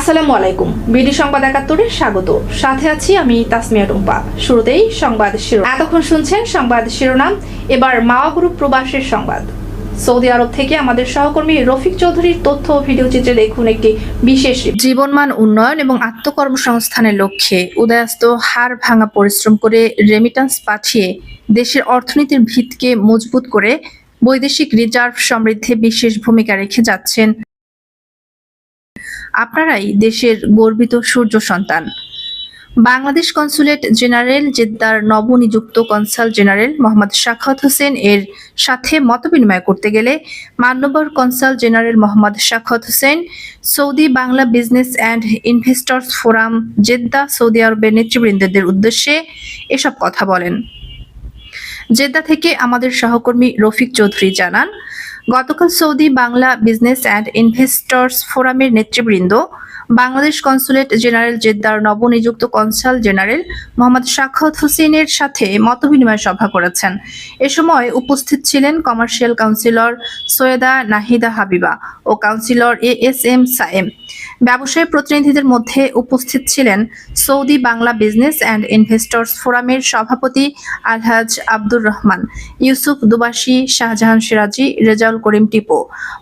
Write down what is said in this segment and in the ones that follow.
আসসালামু আলাইকুম। বিডি সংবাদ একাত্তরে স্বাগত। সাথে আছি আমি তাসমিয়া টুম্পা। শুরুতেই সংবাদ শিরোনাম। এতক্ষণ শুনছেন সংবাদ শিরোনাম। এবার মাওয়া গ্রুপ প্রবাসের সংবাদ। সৌদি আরব থেকে আমাদের সহকর্মী রফিক চৌধুরীর তথ্য ভিডিও চিত্রে দেখুন একটি বিশেষ জীবনমান উন্নয়ন এবং আত্মকর্মসংস্থানের লক্ষ্যে উদয়াস্ত হার ভাঙা পরিশ্রম করে রেমিটান্স পাঠিয়ে দেশের অর্থনীতির ভিতকে মজবুত করে বৈদেশিক রিজার্ভ সমৃদ্ধে বিশেষ ভূমিকা রেখে যাচ্ছেন আপনারাই দেশের গর্বিত সূর্য সন্তান। বাংলাদেশ কনসুলেট জেনারেল জেদ্দার নবনিযুক্ত কনসাল জেনারেল মোহাম্মদ শাখাত হোসেন এর সাথে মতবিনিময় করতে গেলে মান্যবর consul general Mohammad Shakhat Hossain, Saudi Bangla business and investors forum Jeddah Saudi আরবের নেতৃবৃন্দদের উদ্দেশ্যে এসব কথা বলেন। জেদ্দা থেকে আমাদের সহকর্মী রফিক চৌধুরী জানান গতকাল Saudi Bangla business and investors ফোরামের নেতৃবৃন্দ বাংলাদেশ কনসুলেট জেনারেল জেদ্দার নবনিযুক্ত কনসাল জেনারেল মোহাম্মদ শাখাত হোসেনের সাথে মতবিনিময় সভা করেছেন। এ সময় উপস্থিত ছিলেন commercial councillor Syeda Nahida Habiba O councillor A S M Sayem. ব্যবসায়ী প্রতিনিধিদের মধ্যে উপস্থিত ছিলেন Saudi Bangla business and investors ফোরামের সভাপতি আলহাজ আব্দুর রহমান, ইউসুফ দুবাসী শাহজাহান সিরাজি, রেজাউল করিম টিপো,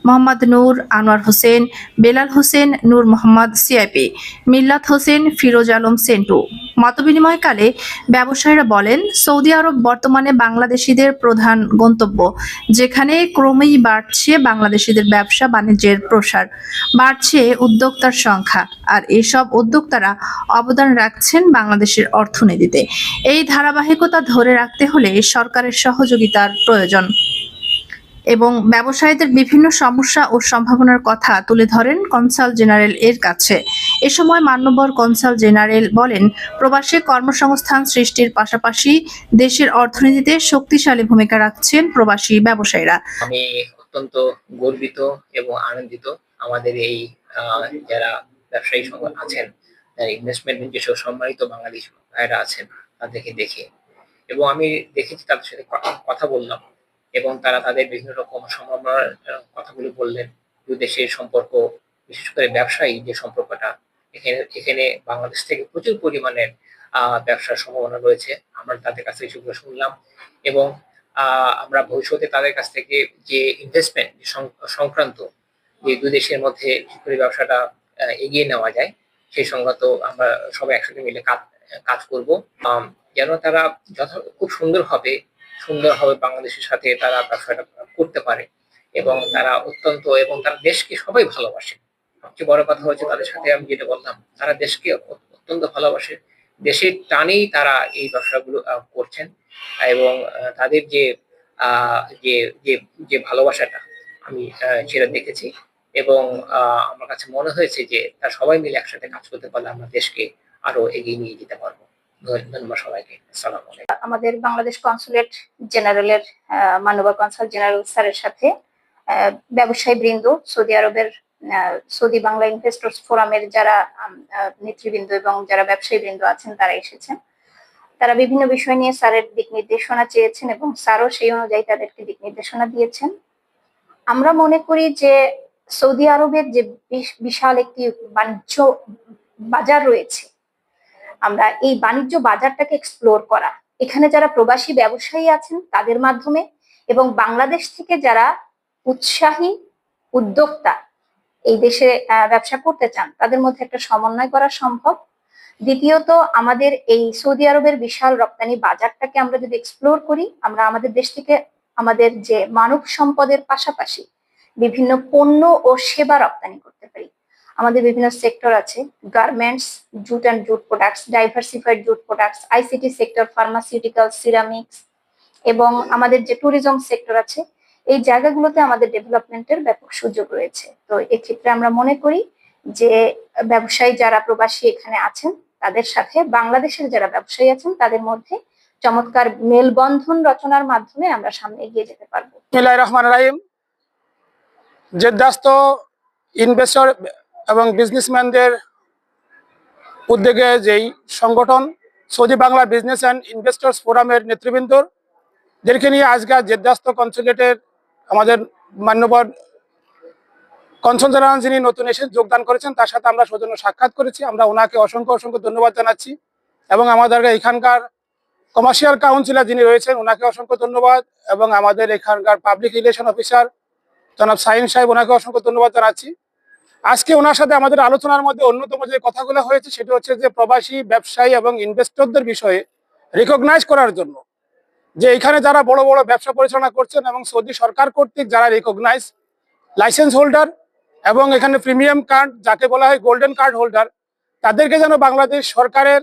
মোহাম্মদ নূর আনোয়ার হোসেন, বেলাল হোসেন, নূর মোহাম্মদ সিআইপি। মিল্লাত হোসেন, ফিরোজ আলম, সেন্টু। মতবিনিময়কালে ব্যবসায়ীরা বলেন, সৌদি আরব বর্তমানে বাংলাদেশিদের প্রধান গন্তব্য, যেখানে ক্রমেই বাড়ছে বাংলাদেশিদের ব্যবসা বাণিজ্যের প্রসার, বাড়ছে উদ্যোক্তার সংখ্যা, আর এসব উদ্যোক্তারা অবদান রাখছেন বাংলাদেশের অর্থনীতিতে। এই ধারাবাহিকতা ধরে রাখতে হলে সরকারের সহযোগিতার প্রয়োজন। এবং ব্যবসায়ীদের বিভিন্ন সমস্যা ও সম্ভাবনার কথা তুলে ধরেন কনসাল জেনারেল এর কাছে। এ সময় মান্যবর কনসাল জেনারেল বলেন, প্রবাসী কর্মসংস্থান সৃষ্টির পাশাপাশি দেশের অর্থনীতিতে শক্তিশালী ভূমিকা রাখছেন প্রবাসী ব্যবসায়ীরা। আমি অত্যন্ত গর্বিত এবং আনন্দিত আমাদের এই যারা ব্যবসায়ী আছেন, যারা ইনভেস্টমেন্ট যেসব সম্মানিত বাঙালি ভাইরা আছেন, তাদেরকে দেখে। এবং আমি দেখেছি তাদের সাথে কথা বললাম। এবং তারা তাদের বিভিন্ন রকম সম্ভাবনার কথাগুলো বললেন। দু দেশের সম্পর্ক, বিশেষ করে ব্যবসায়ী যে সম্পর্কটা, এখানে এখানে বাংলাদেশ থেকে প্রচুর পরিমাণের ব্যবসার সম্ভাবনা রয়েছে। আমরা তাদের কাছ থেকে সেগুলো শুনলাম এবং আমরা ভবিষ্যতে তাদের কাছ থেকে যে ইনভেস্টমেন্ট সংক্রান্ত যে দু দেশের মধ্যে করে ব্যবসাটা এগিয়ে নেওয়া যায়, সেই সংক্রান্ত আমরা সবাই একসাথে মিলে কাজ কাজ করব। যেন তারা যথা, খুব সুন্দরভাবে সুন্দরভাবে বাংলাদেশের সাথে তারা ব্যবসাটা করতে পারে এবং তারা অত্যন্ত এবং তারা দেশকে সবাই ভালোবাসে। সবচেয়ে বড় কথা হচ্ছে তাদের সাথে আমি যেটা বললাম, তারা দেশকে অত্যন্ত ভালোবাসে। দেশের টানেই তারা এই ব্যবসাগুলো করছেন এবং তাদের যে যে যে ভালোবাসাটা আমি সেটা দেখেছি এবং আমার কাছে মনে হয়েছে যে তারা সবাই মিলে একসাথে কাজ করতে পারলে আমরা দেশকে আরও এগিয়ে নিয়ে যেতে পারব। আমাদের বাংলাদেশ কনসুলেট জেনারেলের মানবা কনসাল জেনারেল স্যারের সাথে ব্যবসায়ী বৃন্দ, সৌদি আরবের সৌদি বাংলা ইনভেস্টর্স ফোরামের যারা নেতৃবৃন্দ এবং যারা ব্যবসায়ী বৃন্দ আছেন, তারা এসেছেন। তারা বিভিন্ন বিষয় নিয়ে স্যারের দিক নির্দেশনা চেয়েছেন এবং স্যারও সেই অনুযায়ী তাদেরকে দিক নির্দেশনা দিয়েছেন। আমরা মনে করি যে সৌদি আরবের যে বিশ- বিশাল একটি বাণিজ্য বাজার রয়েছে আমরা এই বাণিজ্য বাজারটাকে এক্সপ্লোর করা। এখানে যারা প্রবাসী ব্যবসায়ী আছেন, তাদের মাধ্যমে এবং বাংলাদেশ থেকে যারা উৎসাহী উদ্যোক্তা এই দেশে ব্যবসা করতে চান, তাদের মধ্যে একটা সমন্বয় করা সম্ভব। দ্বিতীয়ত, আমাদের এই সৌদি আরবের বিশাল রপ্তানি বাজারটাকে আমরা যদি এক্সপ্লোর করি, আমরা আমাদের দেশ থেকে আমাদের যে মানব সম্পদের পাশাপাশি বিভিন্ন পণ্য ও সেবা রপ্তানি করতে পারি। আমাদের বিভিন্ন সেক্টর আছে। Garments jute and jute products diversified jute products ICT sector pharmaceutical ceramics এবং আমাদের যে ট্যুরিজম সেক্টর আছে, এই জায়গাগুলোতে আমাদের ডেভেলপমেন্টের ব্যাপক সুযোগ রয়েছে। তো এক্ষেত্রে আমরা মনে করি যে, ব্যবসায়ী যারা প্রবাসী এখানে আছেন, তাদের সাথে বাংলাদেশের যারা ব্যবসায়ী আছেন, তাদের মধ্যে চমৎকার মেলবন্ধন রচনার মাধ্যমে আমরা সামনে এগিয়ে যেতে পারব। রহমান রাহিম। জেদ্দাস্ত ইনভেস্টর এবং বিজনেসম্যানদের উদ্যোগে যেই সংগঠন, Saudi Bangla business and investors ফোরামের নেতৃবৃন্দর যাদেরকে নিয়ে আজকে জেদ্দাস্ত কনসুলেটের আমাদের মান্যবর কনসল জেনারেল যিনি নতুন এসে যোগদান করেছেন, তার সাথে আমরা সৌজন্য সাক্ষাৎ করেছি। আমরা ওনাকে অসংখ্য অসংখ্য ধন্যবাদ জানাচ্ছি এবং আমাদের এখানকার কমার্শিয়াল কাউন্সিলর যিনি রয়েছেন, ওনাকে অসংখ্য ধন্যবাদ এবং আমাদের এখানকার পাবলিক রিলেশন অফিসার জনাব সাইন সাহেব, ওনাকে অসংখ্য ধন্যবাদ জানাচ্ছি। আজকে ওনার সাথে আমাদের আলোচনার মধ্যে অন্যতম যে কথাগুলো হয়েছে, সেটা হচ্ছে যে প্রবাসী, ব্যবসায়ী এবং ইনভেস্টরদের বিষয়ে রিকগনাইজ করার জন্য। যে এখানে যারা বড় বড় ব্যবসা পরিচালনা করছেন এবং সৌদি সরকার কর্তৃক যারা রিকগনাইজ লাইসেন্স হোল্ডার এবং এখানে প্রিমিয়াম কার্ড যাকে বলা হয় গোল্ডেন কার্ড হোল্ডার তাদেরকে যেন বাংলাদেশ সরকারের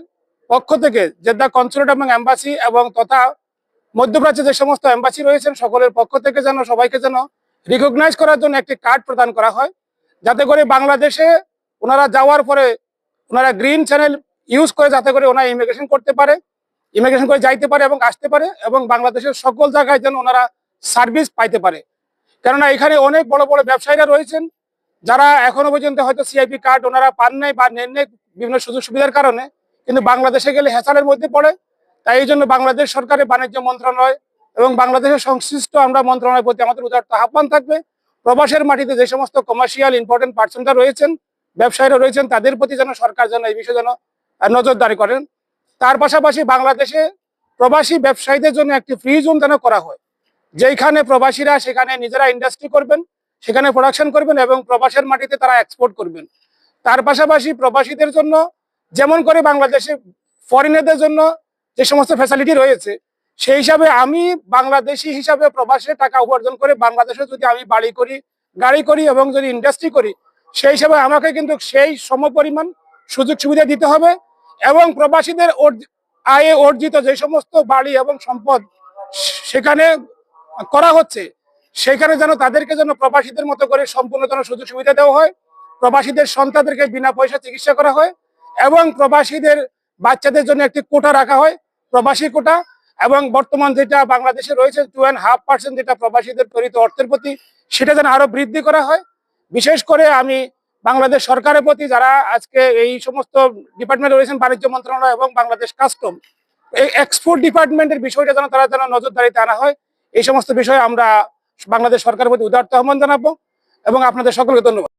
পক্ষ থেকে জেদ্দা কনসুলেট এবং অ্যাম্বাসি এবং তথা মধ্যপ্রাচ্যে যে সমস্ত অ্যাম্বাসি রয়েছেন, সকলের পক্ষ থেকে যেন সবাইকে যেন রিকগনাইজ করার জন্য একটি কার্ড প্রদান করা হয়। যাতে করে বাংলাদেশে ওনারা যাওয়ার পরে ওনারা গ্রিন চ্যানেল ইউজ করে যাতে করে ওনারা ইমিগ্রেশন করতে পারে ইমিগ্রেশন করে যাইতে পারে এবং আসতে পারে এবং বাংলাদেশের সকল জায়গায় যেন ওনারা সার্ভিস পাইতে পারে। কেননা এখানে অনেক বড় বড় ব্যবসায়ীরা রয়েছেন, যারা এখনও পর্যন্ত হয়তো সিআইপি কার্ড ওনারা পান নাই বা নেন নাই বিভিন্ন সুযোগ সুবিধার কারণে, কিন্তু বাংলাদেশে গেলে হেসালের মধ্যে পড়ে। তাই এই জন্য বাংলাদেশ সরকারের বাণিজ্য মন্ত্রণালয় এবং বাংলাদেশের সংশ্লিষ্ট আমরা মন্ত্রণালয়ের প্রতি আমাদের উদারত আহ্বান থাকবে প্রবাসের মাটিতে যে সমস্ত কমার্শিয়াল ইম্পর্টেন্ট পার্সনরা রয়েছেন, ব্যবসায়ীরা রয়েছেন, তাদের প্রতি যেন সরকার যেন এই বিষয়ে যেন নজরদারি করেন। তার পাশাপাশি বাংলাদেশে প্রবাসী ব্যবসায়ীদের জন্য একটি ফ্রি জোন যেন করা হয়। যেখানে প্রবাসীরা সেখানে নিজেরা ইন্ডাস্ট্রি করবেন, সেখানে প্রোডাকশন করবেন এবং প্রবাসের মাটিতে তারা এক্সপোর্ট করবেন। তার পাশাপাশি প্রবাসীদের জন্য, যেমন করে বাংলাদেশে ফরেনারদের জন্য যে সমস্ত ফ্যাসিলিটি রয়েছে সেই হিসাবে আমি বাংলাদেশি হিসাবে প্রবাসে টাকা উপার্জন করে বাংলাদেশে যদি আমি বাড়ি করি, গাড়ি করি এবং যদি ইন্ডাস্ট্রি করি, সেই হিসাবে আমাকে কিন্তু সেই সমপরিমাণ সুযোগ সুবিধা দিতে হবে এবং প্রবাসীদের আয়ে অর্জিত যে সমস্ত বাড়ি এবং সম্পদ সেখানে করা হচ্ছে, সেখানে যেন তাদেরকে যেন প্রবাসীদের মতো করে সম্পূর্ণ যেন সুযোগ সুবিধা দেওয়া হয়, প্রবাসীদের সন্তানদেরকে বিনা পয়সা চিকিৎসা করা হয় এবং প্রবাসীদের বাচ্চাদের জন্য একটি কোটা রাখা হয়, প্রবাসী কোটা এবং বর্তমান যেটা বাংলাদেশে রয়েছে টু অ্যান্ড হাফ পার্সেন্ট যেটা প্রবাসীদের প্রেরিত অর্থের প্রতি, সেটা যেন আরও বৃদ্ধি করা হয়। বিশেষ করে আমি বাংলাদেশ সরকারের প্রতি যারা আজকে এই সমস্ত ডিপার্টমেন্ট রয়েছেন, বাণিজ্য মন্ত্রণালয় এবং বাংলাদেশ কাস্টম এই এক্সপোর্ট ডিপার্টমেন্টের বিষয়টা যেন তারা যেন নজরদারিতে আনা হয়, এই সমস্ত বিষয়ে আমরা বাংলাদেশ সরকারের প্রতি উদার্ত আহ্বান জানাব এবং আপনাদের সকলকে ধন্যবাদ।